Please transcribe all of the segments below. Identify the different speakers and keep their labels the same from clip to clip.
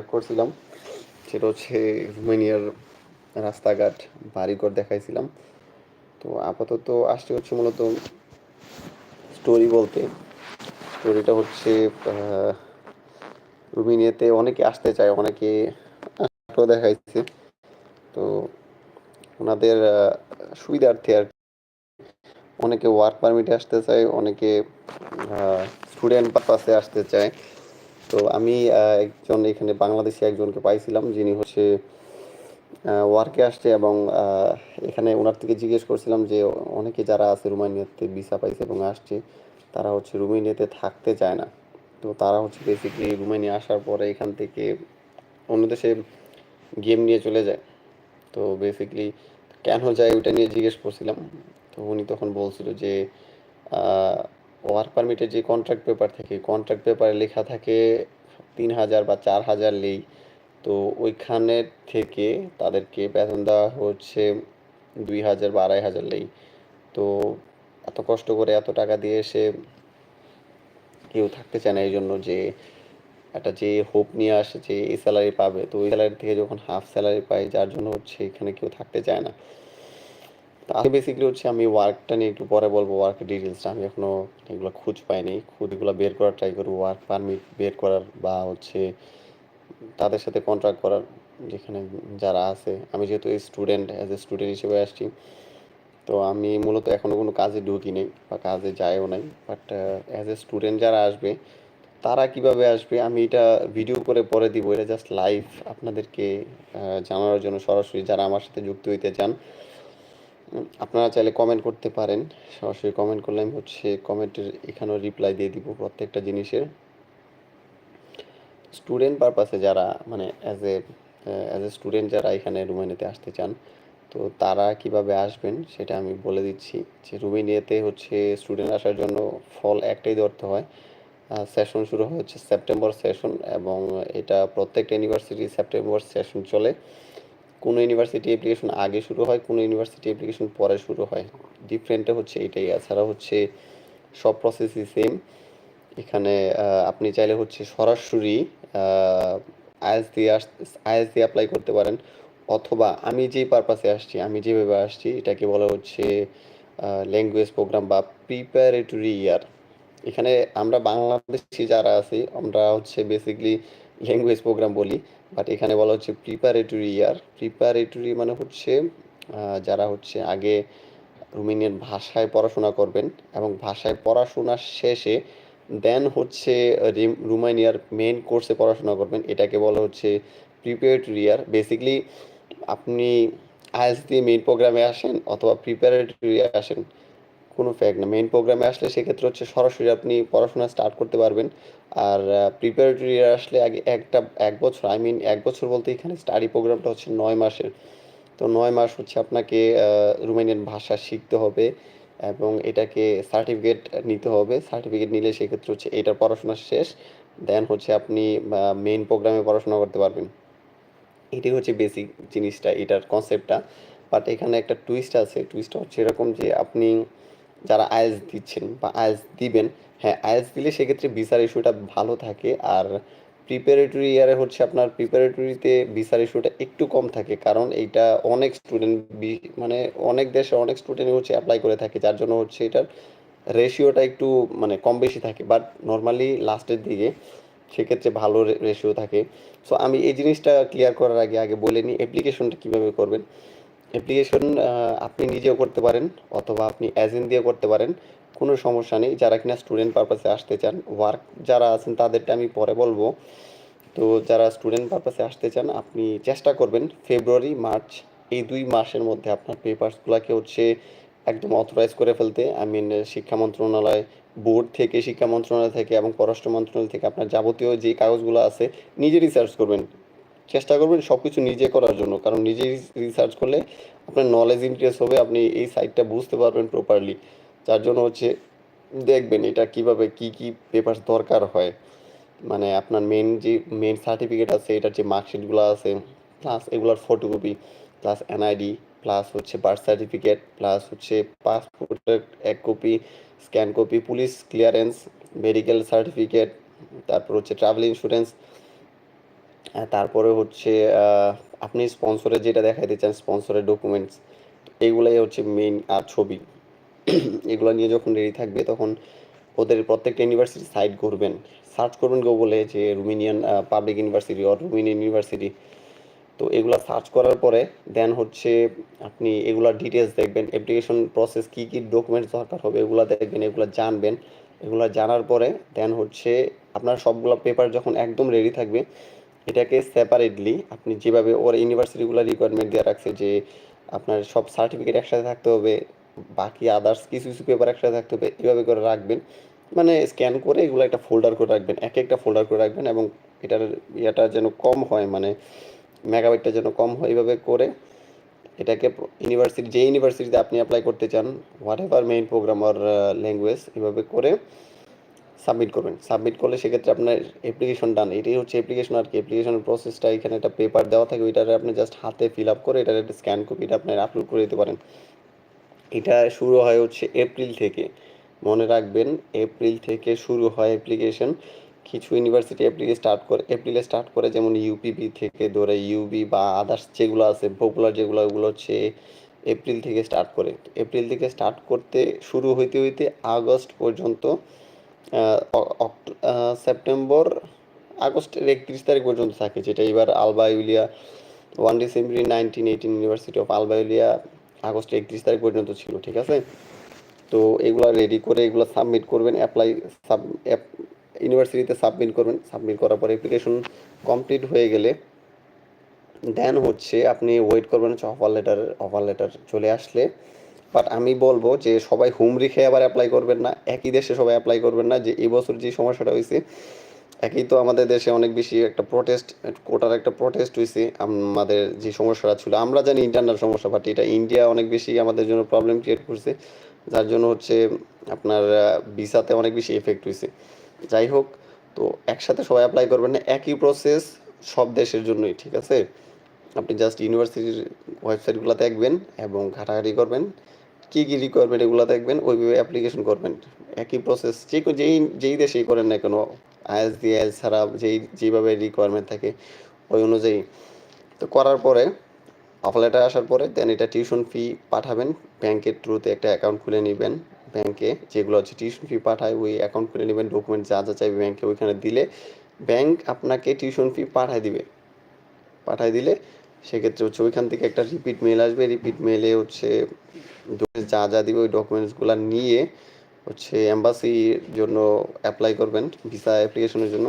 Speaker 1: Share করছিলাম। সেটা হচ্ছে রোমানিয়ার রাস্তাঘাট, বাড়িঘর দেখাইছিলাম। তো আপাতত আসছে হচ্ছে মূলত স্টোরি বলতে। স্টোরিটা হচ্ছে রোমানিয়াতে অনেকে আসতে চায়, অনেকে দেখাইছে। তো ওনাদের সুবিধার্থে আর। অনেকে ওয়ার্ক পারমিটে আসতে চায়, অনেকে স্টুডেন্ট পারপাসে আসতে চায়। তো আমি একজন এখানে বাংলাদেশি একজনকে পাইছিলাম, যিনি হচ্ছে ওয়ার্কে আসছে এবং এখানে ওনার থেকে জিজ্ঞেস করছিলাম যে অনেকে যারা আছে রোমানিয়াতে ভিসা পাইছে এবং আসছে, তারা হচ্ছে রোমানিয়াতে থাকতে চায় না। তো তারা হচ্ছে বেসিক্যালি রোমানিয়া আসার পরে এখান থেকে অন্য দেশে গেম নিয়ে চলে যায়। তো বেসিক্যালি কেন যায় ওইটা নিয়ে জিজ্ঞেস করছিলাম। তো উনি তখন বলছিল যে ওয়ার্ক পারমিটের যে কন্ট্রাক্ট পেপার থাকে কন্ট্রাক্ট পেপারে লেখা থাকে তিন হাজার বা চার হাজার লেই। তো ওইখানের থেকে তাদেরকে বেতন দেওয়া হচ্ছে দুই হাজার বা আড়াই হাজার লেই। তো এত কষ্ট করে এত টাকা দিয়ে এসে কেউ থাকতে চায় না এই জন্য যে একটা যে হোপ নিয়ে আসে যে এই স্যালারি পাবে। তো ওই স্যালারি থেকে যখন হাফ স্যালারি পায়, যার জন্য হচ্ছে এখানে কেউ থাকতে চায় না। তো আগে বেসিক্যালি হচ্ছে আমি ওয়ার্কটা নিয়ে একটু পরে বলব ওয়ার্কের ডিটেলসটা আমি এখনও এগুলো খুঁজ পাইনি। খুঁজগুলো বের করার ট্রাই করব। ওয়ার্ক পারমিট বের করার বা হচ্ছে তাদের সাথে কন্ট্রাক্ট করার যেখানে যারা আছে। আমি যেহেতু স্টুডেন্ট অ্যাজ এ স্টুডেন্ট হিসেবে আসছি, তো আমি মূলত এখনও কোনো কাজে ঢুকি নেই বা কাজে যাইও নাই। বাট অ্যাজ এ স্টুডেন্ট যারা আসবে, তারা কীভাবে আসবে? আমি এটা ভিডিও করে পরে দিব। এটা জাস্ট লাইভ আপনাদেরকে জানানোর জন্য সরাসরি যারা আমার সাথে যুক্ত হইতে চান আপনারা চাইলে কমেন্ট করতে পারেন। সরাসরি কমেন্ট করলে আমি হচ্ছে কমেন্টের এখানেও রিপ্লাই দিয়ে দিব প্রত্যেকটা জিনিসের। স্টুডেন্ট পারপাসে যারা মানে as a as a student যারা এখানে রুমানিয়াতে আসতে চান, তো তারা কীভাবে আসবেন সেটা আমি বলে দিচ্ছি। যে রুমানিয়াতে হচ্ছে স্টুডেন্ট আসার জন্য ফল একটাই ধরতে হয়। সেশন শুরু হচ্ছে সেপ্টেম্বর সেশন এবং এটা প্রত্যেকটা ইউনিভার্সিটি সেপ্টেম্বর সেশন চলে। কোনো ইউনিভার্সিটি অ্যাপ্লিকেশন আগে শুরু হয়, কোনো ইউনিভার্সিটি অ্যাপ্লিকেশন পরে শুরু হয়। ডিফারেন্টটা হচ্ছে এটাই। এছাড়া হচ্ছে সব প্রসেসই সেম এখানে আপনি চাইলে হচ্ছে সরাসরি আইএস দিয়ে আস আইএস দিয়ে অ্যাপ্লাই করতে পারেন। অথবা আমি যেই পারপাসে আসছি, আমি যেভাবে আসছি, এটাকে বলা হচ্ছে ল্যাঙ্গুয়েজ প্রোগ্রাম বা প্রিপারেটরি ইয়ার এখানে আমরা বাংলাদেশি যারা আছি, আমরা হচ্ছে বেসিকলি ল্যাঙ্গুয়েজ প্রোগ্রাম বলি। বাট এখানে বলা হচ্ছে প্রিপারেটরি ইয়ার প্রিপারেটরি মানে হচ্ছে যারা হচ্ছে আগে রোমানিয়ান ভাষায় পড়াশোনা করবেন এবং ভাষায় পড়াশোনা শেষে দেন হচ্ছে রিম- রোমানিয়ার মেন কোর্সে পড়াশোনা করবেন। এটাকে বলা হচ্ছে প্রিপারেটরি ইয়ার বেসিকলি আপনি আইএলস দিয়ে মেইন প্রোগ্রামে আসেন অথবা প্রিপারেটরি আসেন কোনো ফ্যাক্ট না। মেইন প্রোগ্রামে আসলে সেক্ষেত্রে হচ্ছে সরাসরি আপনি পড়াশোনা স্টার্ট করতে পারবেন। আর প্রিপারেটরি আসলে আগে একটা, এক বছর আই মিন এক বছর বলতে এখানে স্টাডি প্রোগ্রামটা হচ্ছে নয় মাসের। তো নয় মাস হচ্ছে আপনাকে রোমানিয়ান ভাষা শিখতে হবে এবং এটাকে সার্টিফিকেট নিতে হবে। সার্টিফিকেট নিলে সেক্ষেত্রে হচ্ছে এটার পড়াশোনা শেষ। দেন হচ্ছে আপনি মেইন প্রোগ্রামে পড়াশোনা করতে পারবেন। এটাই হচ্ছে বেসিক জিনিসটা, এটার কনসেপ্টটা বাট এখানে একটা টুইস্ট আছে। টুইস্টটা হচ্ছে এরকম যে আপনি যারা আইএলস দিচ্ছেন বা আইএলস দিবেন হ্যাঁ আইএলস দিলে সেক্ষেত্রে ভিসার ইস্যুটা ভালো থাকে। আর প্রিপারেটরি ইয়ারে হচ্ছে আপনার প্রিপারেটরিতে ভিসার ইস্যুটা একটু কম থাকে, কারণ এইটা অনেক স্টুডেন্ট মানে অনেক দেশে অনেক স্টুডেন্ট হচ্ছে অ্যাপ্লাই করে থাকে, যার জন্য হচ্ছে এটার রেশিওটা একটু মানে কম বেশি থাকে। বাট নর্মালি লাস্টের দিকে সেক্ষেত্রে ভালো রেশিও থাকে। সো আমি এই জিনিসটা ক্লিয়ার করার আগে আগে বলে নিই অ্যাপ্লিকেশনটা কীভাবে করবেন? অ্যাপ্লিকেশন আপনি নিজেও করতে পারেন অথবা আপনি এজেন্ট দিয়ে করতে পারেন, কোনো সমস্যা নেই। যারা কিনা স্টুডেন্ট পারপাসে আসতে চান ওয়ার্ক যারা আছেন তাদেরটা আমি পরে বলব। তো যারা স্টুডেন্ট পারপাসে আসতে চান, আপনি চেষ্টা করবেন ফেব্রুয়ারি মার্চ এই দুই মাসের মধ্যে আপনার পেপারসগুলোকে হচ্ছে একদম অথরাইজ করে ফেলতে। আই মিন শিক্ষা মন্ত্রণালয় বোর্ড থেকে, শিক্ষা মন্ত্রণালয় থেকে এবং পররাষ্ট্র মন্ত্রণালয় থেকে আপনার যাবতীয় যে কাগজগুলো আছে, নিজে রিসার্চ করবেন। চেষ্টা করবেন সব কিছু নিজে করার জন্য। কারণ নিজে রিসার্চ করলে আপনার নলেজ ইনক্রিজ হবে, আপনি এই সাইটটা বুঝতে পারবেন প্রপারলি যার জন্য হচ্ছে দেখবেন এটা কীভাবে কি কি পেপার দরকার হয়। মানে আপনার মেন যে মেন সার্টিফিকেট আছে, এটার যে মার্কশিটগুলো আছে প্লাস এগুলোর ফটোকপি প্লাস এনআইডি প্লাস হচ্ছে বার্থ সার্টিফিকেট প্লাস হচ্ছে পাসপোর্টের এক copy scan copy police clearance medical certificate তারপর হচ্ছে ট্রাভেল ইন্স্যুরেন্স তারপরে হচ্ছে আপনি স্পন্সরের যেটা দেখাইতে চান স্পন্সরের ডকুমেন্টস এগুলাই হচ্ছে মেইন আর ছবি। এগুলো নিয়ে যখন রেডি থাকবে তখন ওদের প্রত্যেকটা ইউনিভার্সিটি সাইট করবেন সার্চ করবেন গুগলে যে Romanian public university or Romanian university. তো এগুলো সার্চ করার পরে দেন হচ্ছে আপনি এগুলার ডিটেইলস দেখবেন। অ্যাপ্লিকেশন প্রসেস কি, কি ডকুমেন্টস দরকার হবে এগুলো দেখবেন, এগুলো জানবেন। এগুলো জানার পরে দেন হচ্ছে আপনার সবগুলো পেপার যখন একদম রেডি থাকবে, এটাকে সেপারেটলি আপনি যেভাবে ওর ইউনিভার্সিটিগুলো রিকোয়ারমেন্ট দেয়া রাখছে যে আপনার সব সার্টিফিকেট একসাথে থাকতে হবে। বাকি আদার্স কিছু, কিছু পেপার একসাথে থাকতে হবে। এভাবে করে রাখবেন। মানে স্ক্যান করে এগুলো একটা ফোল্ডার করে রাখবেন। একেকটা ফোল্ডার করে রাখবেন এবং এটার ইয়েটা যেন কম হয় মানে মেগাবাইটটা যেন কম হয় এভাবে করে এটাকে ইউনিভার্সিটি যে ইউনিভার্সিটিতে আপনি অ্যাপ্লাই করতে চান, whatever main program or language এভাবে করে সাবমিট করবেন। সাবমিট করলে সেক্ষেত্রে আপনার অ্যাপ্লিকেশন ডান। এটাই হচ্ছে অ্যাপ্লিকেশন আর কি অ্যাপ্লিকেশনের প্রসেসটা এখানে একটা পেপার দেওয়া থাকে ওইটারে আপনি জাস্ট হাতে ফিল আপ করে এটার একটা স্ক্যান কপি এটা আপনার আপলোড করে দিতে পারেন। এটা শুরু হয় হচ্ছে এপ্রিল থেকে। মনে রাখবেন এপ্রিল থেকে শুরু হয় অ্যাপ্লিকেশন। কিছু ইউনিভার্সিটি এপ্রিলে স্টার্ট করে এপ্রিলে স্টার্ট করে যেমন ইউপিবি থেকে ধরে ইউবি বা আদার্স যেগুলো আছে পপুলার যেগুলো ওগুলো হচ্ছে এপ্রিল থেকে স্টার্ট করে। এপ্রিল থেকে স্টার্ট করতে শুরু হইতে, হইতে আগস্ট পর্যন্ত সেপ্টেম্বর আগস্টের ৩১ তারিখ পর্যন্ত থাকে, যেটা এবার Alba Iulia 1 December 1918 university of Alba Iulia আগস্টের ৩১ তারিখ পর্যন্ত ছিল। ঠিক আছে? তো এগুলো রেডি করে এগুলো সাবমিট করবেন। অ্যাপ্লাই সাব ইউনিভার্সিটিতে সাবমিট করবেন। সাবমিট করার পরে অ্যাপ্লিকেশন কমপ্লিট হয়ে গেলে দেন হচ্ছে আপনি ওয়েট করবেন হচ্ছে অফার লেটার অফার লেটার চলে আসলে বাট আমি বলব যে সবাই হুমড়ি খেয়ে আবার অ্যাপ্লাই করবেন না। একই দেশে সবাই অ্যাপ্লাই করবেন না। যে এবছর যে সমস্যাটা হয়েছে, একই তো আমাদের দেশে অনেক বেশি একটা প্রোটেস্ট কোটার একটা প্রোটেস্ট হয়েছে, আমাদের যে সমস্যাটা ছিল আমরা জানি ইন্টারনাল সমস্যা বাট এটা ইন্ডিয়া অনেক বেশি আমাদের জন্য প্রবলেম ক্রিয়েট করছে। যার জন্য হচ্ছে আপনার ভিসাতে অনেক বেশি এফেক্ট হয়েছে যাই হোক, তো একসাথে সবাই অ্যাপ্লাই করবেন না। একই প্রসেস সব দেশের জন্যই। ঠিক আছে? আপনি জাস্ট ইউনিভার্সিটির ওয়েবসাইটগুলা দেখবেন এবং ঘাটাঘাটি করবেন। কি, কি রিকোয়ারমেন্ট এগুলো দেখবেন ওইভাবে অ্যাপ্লিকেশন করবেন। একই প্রসেস যে যেই যেই দেশেই করেন না কেন আইএলটিএস ছাড়া যেই যেভাবে রিকোয়ারমেন্ট থাকে ওই অনুযায়ী। তো করার পরে অফার লেটার আসার পরে দেন এটা টিউশন ফি পাঠাবেন। ব্যাংকের থ্রুতে একটা অ্যাকাউন্ট খুলে নিবেন। ব্যাংকে যেগুলো হচ্ছে টিউশন ফি পাঠায় ওই অ্যাকাউন্ট খুলে নিবেন। ডকুমেন্ট যা, যা চাইবে ব্যাংকে ওইখানে দিলে ব্যাংক আপনাকে টিউশন ফি পাঠায় দিবে। পাঠায় দিলে সেক্ষেত্রে হচ্ছে ওইখান থেকে একটা রিপিট মেল আসবে। রিপিট মেলে হচ্ছে যা, যা দিবে ওই ডকুমেন্টসগুলা নিয়ে হচ্ছে এম্বাসির জন্য অ্যাপ্লাই করবেন। ভিসা অ্যাপ্লিকেশনের জন্য।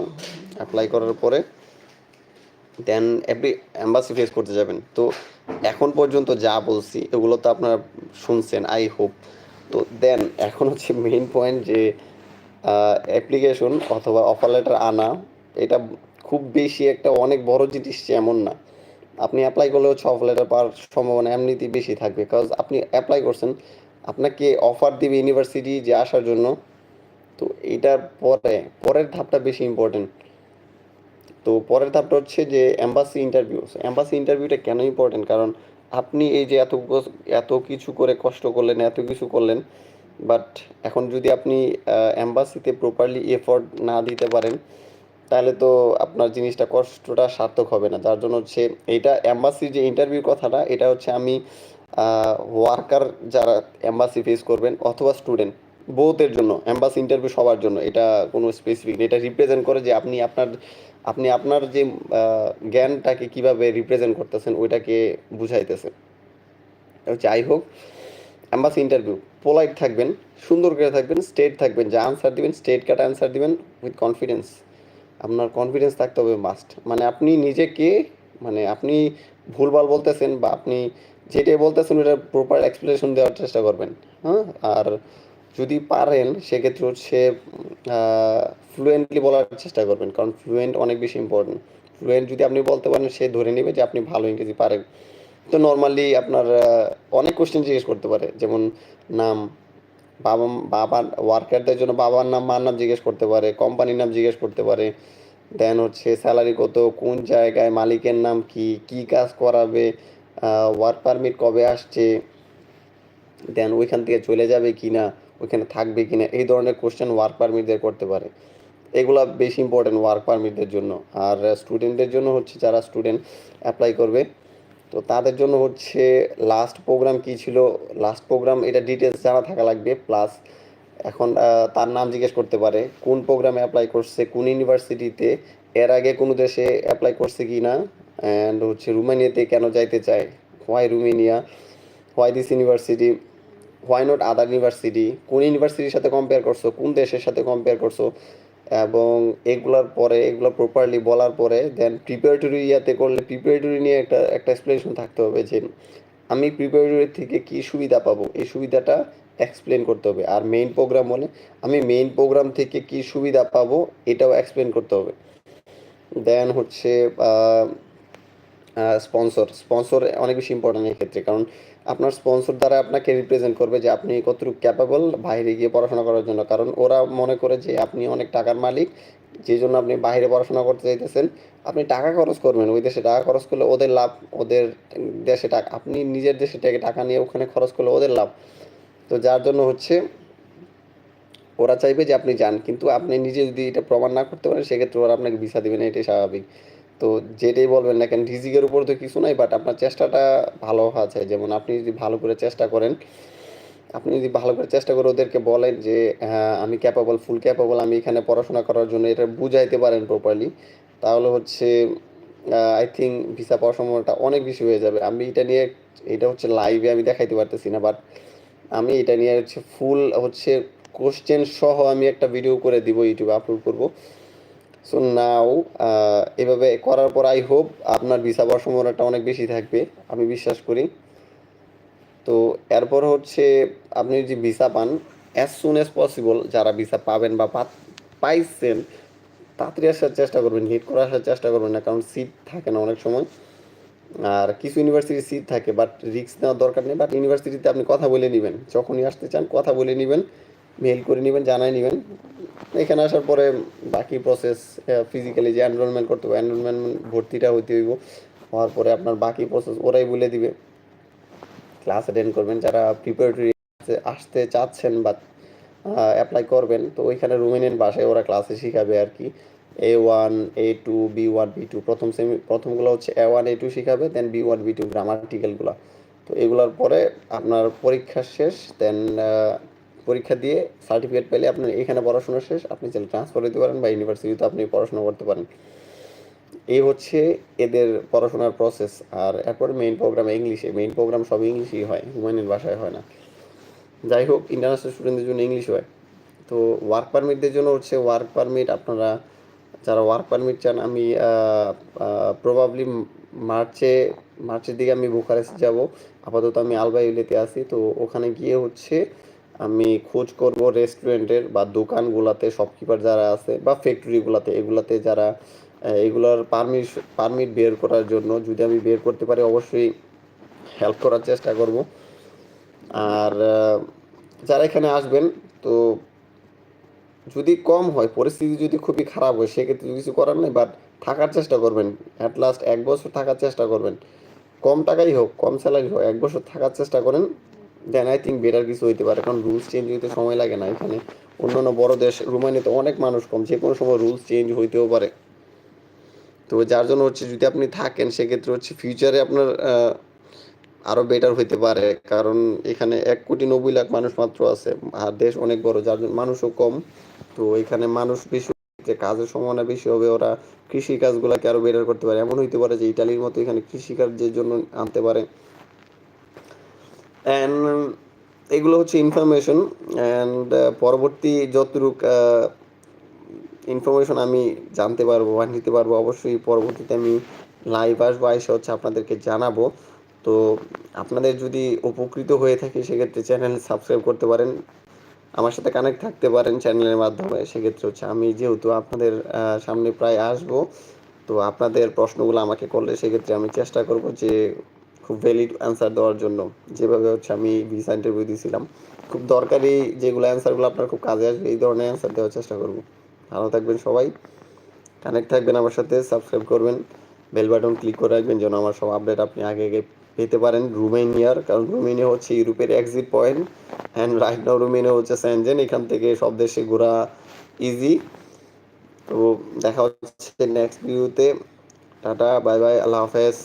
Speaker 1: এপ্লাই করার পরে দেন এপ্লি এম্বাসি ফেস করতে যাবেন। তো এখন পর্যন্ত যা বলছি এগুলো তো আপনারা শুনছেন আই হোপ। তো দেন এখন হচ্ছে মেইন পয়েন্ট যে অ্যাপ্লিকেশন অথবা অফার লেটার আনা এটা খুব বেশি একটা অনেক বড় জিনিস এমন না। আপনি অ্যাপ্লাই করলেও অফার লেটার পাওয়ার সম্ভাবনা এমনিতেই বেশি থাকবে। কজ আপনি অ্যাপ্লাই করছেন। আপনাকে অফার দিবে ইউনিভার্সিটি যে আসার জন্য। তো এইটার পরে পরের ধাপটা বেশি ইম্পোর্টেন্ট। তো পরের ধাপটা হচ্ছে যে অ্যাম্বাসি ইন্টারভিউ। এম্বাসি ইন্টারভিউটা কেন ইম্পর্টেন্ট কারণ আপনি এই যে এত এত কিছু করে কষ্ট করলেন, এত কিছু করলেন। বাট এখন যদি আপনি অ্যাম্বাসিতে প্রপারলি এফোর্ট না দিতে পারেন, তাহলে তো আপনার জিনিসটা কষ্টটা সার্থক হবে না। যার জন্য হচ্ছে এটা এম্বাসির যে ইন্টারভিউ কথাটা এটা হচ্ছে আমি ওয়ার্কার যারা অ্যাম্বাসি ফেস করবেন অথবা স্টুডেন্ট বোথ এর জন্য এম্বাসি ইন্টারভিউ সবার জন্য। এটা কোনো স্পেসিফিক। এটা রিপ্রেজেন্ট করে যে আপনি আপনার আপনি আপনার যে জ্ঞানটাকে কীভাবে রিপ্রেজেন্ট করতেছেন ওইটাকে বুঝাইতেছে। হচ্ছে I hope embassy interview polite থাকবেন, সুন্দর করে থাকবেন, স্টেট থাকবেন। যা আনসার দিবেন স্টেট কাটা আনসার দিবেন উইথ কনফিডেন্স। আপনার কনফিডেন্স থাকতে হবে মাস্ট। মানে আপনি নিজেকে মানে আপনি ভুলভাল বলতেছেন বা আপনি যেটাই বলতেছেন ওটার প্রপার এক্সপ্লেনেশন দেওয়ার চেষ্টা করবেন। হ্যাঁ? আর যদি পারেন সেক্ষেত্রে হচ্ছে ফ্লুয়েন্টলি বলার চেষ্টা করবেন। কারণ ফ্লুয়েন্ট অনেক বেশি ইম্পোর্টেন্ট। ফ্লুয়েন্ট যদি আপনি বলতে পারেন সে ধরে নেবে যে আপনি ভালো ইংরেজি পারেন। তো নর্মালি আপনার অনেক কোয়েশ্চেন জিজ্ঞেস করতে পারে। যেমন নাম, বাবা বাবার ওয়ার্কারদের জন্য বাবার নাম, মার নাম জিজ্ঞেস করতে পারে। কোম্পানির নাম জিজ্ঞেস করতে পারে। দেন হচ্ছে স্যালারি কত, কোন জায়গায়, মালিকের নাম কি, কি কাজ করাবে, ওয়ার্ক পারমিট কবে আসছে, দেন ওইখান থেকে চলে যাবে কি না ওইখানে থাকবে কি না এই ধরনের কোয়েশ্চেন ওয়ার্ক পারমিটদের করতে পারে। এগুলো বেশি ইম্পর্টেন্ট ওয়ার্ক পারমিটদের জন্য আর স্টুডেন্টদের জন্য হচ্ছে যারা স্টুডেন্ট অ্যাপ্লাই করবে তো তাদের জন্য হচ্ছে লাস্ট প্রোগ্রাম কি ছিল? লাস্ট প্রোগ্রাম এটা ডিটেলস জানা থাকা লাগবে প্লাস এখন তার নাম জিজ্ঞেস করতে পারে, কোন প্রোগ্রামে অ্যাপ্লাই করছে, কোন ইউনিভার্সিটিতে এর আগে কোনো দেশে অ্যাপ্লাই করছে কি না? অ্যান্ড হচ্ছে রুমানিয়াতে কেন যাইতে চায়? Why Romania? Why this university why not other university কোন ইউনিভার্সিটির সাথে কম্পেয়ার করছ? কোন দেশের সাথে কম্পেয়ার করছ? এবং এগুলার পরে, এগুলো প্রপারলি বলার পরে দেন প্রিপারেটরি ইয়াতে করলে প্রিপারেটরি নিয়ে একটা একটা এক্সপ্লেনেশন থাকতে হবে যে আমি প্রিপারেটরি থেকে কি সুবিধা পাবো? এই সুবিধাটা এক্সপ্লেন করতে হবে। আর মেইন প্রোগ্রাম বলে আমি মেইন প্রোগ্রাম থেকে কি সুবিধা পাবো এটাও এক্সপ্লেন করতে হবে। দেন হচ্ছে স্পন্সর স্পন্সর অনেক বেশি ইম্পর্টেন্ট এই ক্ষেত্রে। কারণ আপনার স্পন্সর দ্বারা আপনাকে রিপ্রেজেন্ট করবে যে আপনি কতটুকু ক্যাপাবল বাইরে গিয়ে পড়াশোনা করার জন্য। কারণ ওরা মনে করে যে আপনি অনেক টাকার মালিক, যে জন্য আপনি বাইরে পড়াশোনা করতে চাইতেছেন। আপনি টাকা খরচ করবেন, ওই দেশে টাকা খরচ করলে ওদের লাভ, ওদের দেশে টাকা, আপনি নিজের দেশে থেকে টাকা নিয়ে ওখানে খরচ করলে ওদের লাভ। তো যার জন্য হচ্ছে ওরা চাইবে যে আপনি যান, কিন্তু আপনি নিজে যদি এটা প্রমাণ না করতে পারেন, সেক্ষেত্রে ওরা আপনাকে ভিসা দেবে না, এটাই স্বাভাবিক। তো যেটাই বলবেন না কেন রিজিকের উপর তো কিছু নাই বাট আপনার চেষ্টাটা ভালো চাই যেমন আপনি যদি ভালো করে চেষ্টা করেন, আপনি যদি ভালো করে চেষ্টা করে ওদেরকে বলেন যে হ্যাঁ আমি ক্যাপাবল ফুল ক্যাপাবল আমি এখানে পড়াশোনা করার জন্য এটা বুঝাইতে পারেন প্রপারলি তাহলে হচ্ছে আই থিঙ্ক ভিসা পাওয়ার সম্ভাবনাটা অনেক বেশি হয়ে যাবে। আমি এটা নিয়ে, এটা হচ্ছে লাইভে আমি দেখাইতে পারতেছি না বাট আমি এটা নিয়ে হচ্ছে ফুল হচ্ছে কোশ্চেন সহ আমি একটা ভিডিও করে দিব ইউটিউবে আপলোড করব। সো নাও এভাবে করার পর আই হোপ আপনার ভিসা পাওয়ার সম্ভাবনাটা অনেক বেশি থাকবে, আমি বিশ্বাস করি। তো এরপর হচ্ছে আপনি যদি ভিসা পান অ্যাজ সুন অ্যাজ পসিবল যারা ভিসা পাবেন বা পাইছেন, তাড়াতাড়ি আসার চেষ্টা করবেন হিট করে আসার চেষ্টা করবেন না, কারণ সিট থাকে না অনেক সময়। আর কিছু ইউনিভার্সিটির সিট থাকে বাট রিস্ক নেওয়ার দরকার নেই বাট ইউনিভার্সিটিতে আপনি কথা বলে নেবেন, যখনই আসতে চান কথা বলে নেবেন। মেল করে নেবেন, জানাই নেবেন। এখানে আসার পরে বাকি প্রসেস ফিজিক্যালি যে এনরোলমেন্ট করতে হবে এনরোলমেন্ট ভর্তিটা হইতে হইব। হওয়ার পরে আপনার বাকি প্রসেস ওরাই বলে দিবে। ক্লাস অ্যাটেন্ড করবেন, যারা প্রিপারেটরি আসতে চাচ্ছেন বা অ্যাপ্লাই করবেন, তো ওইখানে রুমেনিয়ান ভাষায় ওরা ক্লাসে শিখাবে আর কি। A one A two B one B two প্রথম সেমি প্রথমগুলো হচ্ছে A one A two শিখাবে then B one B two গ্রামাটিক্যালগুলো তো এগুলোর পরে আপনার পরীক্ষা শেষ দেন পরীক্ষা দিয়ে সার্টিফিকেট পেলে আপনার এখানে পড়াশোনা শেষ, আপনি চাইলে ট্রান্সফার দিতে পারেন বা ইউনিভার্সিটিতে আপনি পড়াশোনা করতে পারেন। এই হচ্ছে এদের পড়াশোনার প্রসেস আর এরপর মেইন প্রোগ্রাম ইংলিশে মেইন প্রোগ্রাম সব ইংলিশই হয়, হুমায়ুনের ভাষায় হয় না। যাই হোক ইন্টারন্যাশনাল স্টুডেন্টদের জন্য ইংলিশ হয়। তো ওয়ার্ক পারমিটদের জন্য হচ্ছে ওয়ার্ক পারমিট আপনারা, যারা ওয়ার্ক পারমিট চান, আমি প্রবাবলি মার্চে, মার্চের দিকে আমি বুখারেস্ট যাব। আপাতত আমি আলবাইলেতে আছি। তো ওখানে গিয়ে হচ্ছে আমি খোঁজ করব রেস্টুরেন্টের বা দোকানগুলোতে শপকিপার যারা আছে বা ফ্যাক্টরিগুলোতে এগুলাতে যারা এগুলোর পারমিট পারমিট বের করার জন্য যদি আমি বের করতে পারি, অবশ্যই হেল্প করার চেষ্টা করব। আর যারা এখানে আসবেন, তো যদি কম হয়, পরিস্থিতি যদি খুবই খারাপ হয়, সেক্ষেত্রে কিছু করার নেই বাট থাকার চেষ্টা করবেন। অ্যাট লাস্ট এক বছর থাকার চেষ্টা করবেন। কম টাকাই হোক, কম স্যালারি হোক, এক বছর থাকার চেষ্টা করেন। দেন আই থিঙ্ক বেটার কিছু হইতে পারে কারণ রুলস চেঞ্জ হইতে সময় লাগে না এখানে। অন্যান্য বড় দেশ রোমানিয়াতে অনেক মানুষ কম যে কোনো সময় রুলস চেঞ্জ হইতেও পারে। তো যার জন্য হচ্ছে যদি আপনি থাকেন সেক্ষেত্রে হচ্ছে ফিউচারে আপনার আহ, আরও বেটার হইতে পারে। কারণ এখানে এক কোটি নব্বই লাখ মানুষ মাত্র আছে আর দেশ অনেক বড় যার জন্য মানুষও কম। তো এখানে মানুষ বেশি যে কাজের সম্ভাবনা বেশি হবে ওরা কৃষি কাজগুলোকে আরও বেটার করতে পারে। এমন হইতে পারে যে ইটালির মতো এখানে কৃষি কার্যের জন্য আনতে পারে। অ্যান্ড এগুলো হচ্ছে ইনফরমেশন অ্যান্ড পরবর্তী যতটুক ইনফরমেশন আমি জানতে পারব বা নিতে পারব, অবশ্যই পরবর্তীতে আমি লাইভ আসব এসে হচ্ছে আপনাদেরকে জানাব। তো আপনাদের যদি উপকৃত হয়ে থাকে, সেক্ষেত্রে চ্যানেল সাবস্ক্রাইব করতে পারেন। আমার সাথে কানেক্ট থাকতে পারেন চ্যানেলের মাধ্যমে। সেক্ষেত্রে হচ্ছে আমি যেহেতু আপনাদের সামনে প্রায় আসব, তো আপনাদের প্রশ্নগুলো আমাকে করলে সেক্ষেত্রে আমি চেষ্টা করব যে খুব ভ্যালিড অ্যান্সার দেওয়ার জন্য। যেভাবে হচ্ছে আমি ভিসা ইন্টারভিউ দিয়েছিলাম খুব দরকারি যেগুলো অ্যান্সারগুলো আপনার খুব কাজে আসবে, এই ধরনের অ্যান্সার দেওয়ার চেষ্টা করব। ভালো থাকবেন সবাই। কানেক্ট থাকবেন আমার সাথে সাবস্ক্রাইব করবেন। বেল বাটন ক্লিক করে রাখবেন যেন আমার সব আপডেট আপনি আগে আগে পেতে পারেন রুমেনিয়ার কারণ রুমেনিয়া হচ্ছে ইউরোপের exit point and right now Romania হচ্ছে স্যানজেন এখান থেকে সব দেশে ঘোরা ইজি তো দেখা হচ্ছে নেক্সট ভিডিওতে টাটা বাই বাই আল্লাহ হাফেজ।